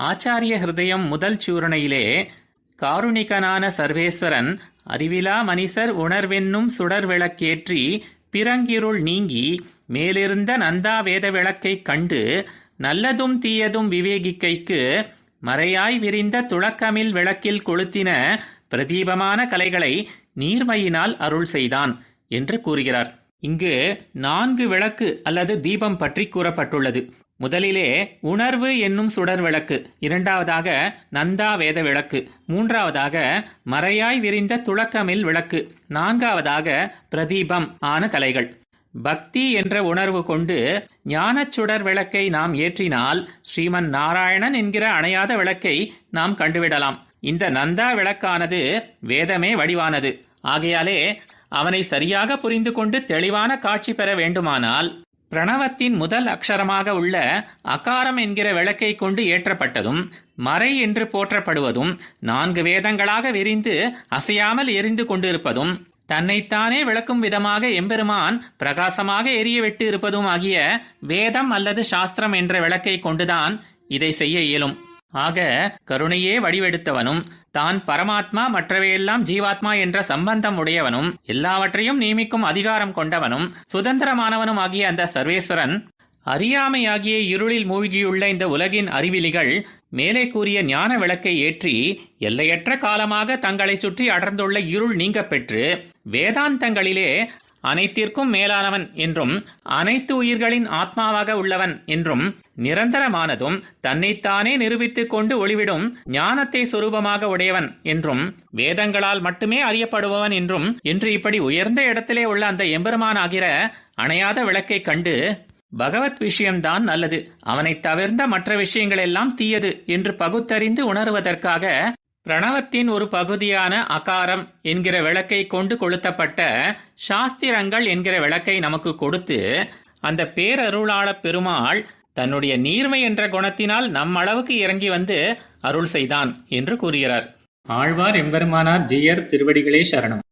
ஆச்சாரிய ஹிருதயம் முதல் சூரணையிலே காருணிகனான சர்வேஸ்வரன் அறிவிலா மனிதர் உணர்வென்னும் சுடர் விளக்கேற்றி பிறங்கிருள் நீங்கி மேலிருந்த நந்தா வேத விளக்கைக் கண்டு நல்லதும் தீயதும் விவேகிக்கைக்கு மறையாய் விரிந்த துளக்கமில் விளக்கில் கொளுத்தின பிரதீபமான கலைகளை நீர்மையினால் அருள் செய்தான் என்று கூறுகிறார். இங்கு நான்கு விளக்கு அல்லது தீபம் பற்றி கூறப்பட்டுள்ளது. முதலிலே உணர்வு என்னும் சுடர் விளக்கு இரண்டாவதாக நந்தா வேத விளக்கு மூன்றாவதாக மறையாய் விரிந்த துளக்கமில் விளக்கு நான்காவதாக பிரதீபம் ஆன கலைகள் பக்தி என்ற உணர்வு கொண்டு ஞானச் சுடர் விளக்கை நாம் ஏற்றினால் ஸ்ரீமன் நாராயணன் என்கிற அணையாத விளக்கை நாம் கண்டுவிடலாம். இந்த நந்தா விளக்கானது வேதமே வடிவானது. ஆகையாலே அவனை சரியாக புரிந்து கொண்டு தெளிவான காட்சி பெற வேண்டுமானால் பிரணவத்தின் முதல் அக்ஷரமாக உள்ள அகாரம் என்கிற விளக்கை கொண்டு ஏற்றப்பட்டதும் மறை என்று போற்றப்படுவதும் நான்கு வேதங்களாக விரிந்து அசையாமல் எரிந்து கொண்டிருப்பதும் தன்னைத்தானே விளக்கும் விதமாக எம்பெருமான் பிரகாசமாக எரியவிட்டு இருப்பதும் ஆகிய வேதம் அல்லது சாஸ்திரம் என்ற விளக்கை கொண்டுதான் இதை செய்ய இயலும். ஆக கருணையே வடிவெடுத்தவனும் தான் பரமாத்மா மற்றவையெல்லாம் ஜீவாத்மா என்ற சம்பந்தம் உடையவனும் எல்லாவற்றையும் நியமிக்கும் அதிகாரம் கொண்டவனும் சுதந்திரமானவனும் ஆகிய அந்த சர்வேஸ்வரன் அறியாமையாகிய இருளில் மூழ்கியுள்ள இந்த உலகின் அறிவிலிகள் மேலே கூறிய ஞான விளக்கை ஏற்றி எல்லையற்ற காலமாக தங்களை சுற்றி அடர்ந்துள்ள இருள் நீங்கப் பெற்று வேதாந்தங்களிலே அனைத்திற்கும் மேலானவன் என்றும் அனைத்து உயிர்களின் ஆத்மாவாக உள்ளவன் என்றும் நிரந்தரமானதும் தன்னைத்தானே நிரூபித்துக் கொண்டு ஒளிவிடும் ஞானத்தை சொரூபமாக உடையவன் என்றும் வேதங்களால் மட்டுமே அறியப்படுபவன் என்றும் என்று இப்படி உயர்ந்த இடத்திலே உள்ள அந்த எம்பெருமான் ஆகிற அணையாத விளக்கைக் கண்டு பகவத் விஷயம்தான் நல்லது. அவனைத் தவிர்ந்த மற்ற விஷயங்களெல்லாம் தீயது என்று பகுத்தறிந்து உணர்வதற்காக பிரணவத்தின் ஒரு பகுதியான அகாரம் என்கிற விளக்கை கொண்டு கொளுத்தப்பட்ட சாஸ்திரங்கள் என்கிற விளக்கை நமக்கு கொடுத்து அந்த பேரருளாளப் பெருமாள் தன்னுடைய நீர்மை என்ற குணத்தினால் நம் அளவுக்கு இறங்கி வந்து அருள் செய்தான் என்று கூறுகிறார். ஆழ்வார் எம்பெருமானார் ஜியர் திருவடிகளே சரணம்.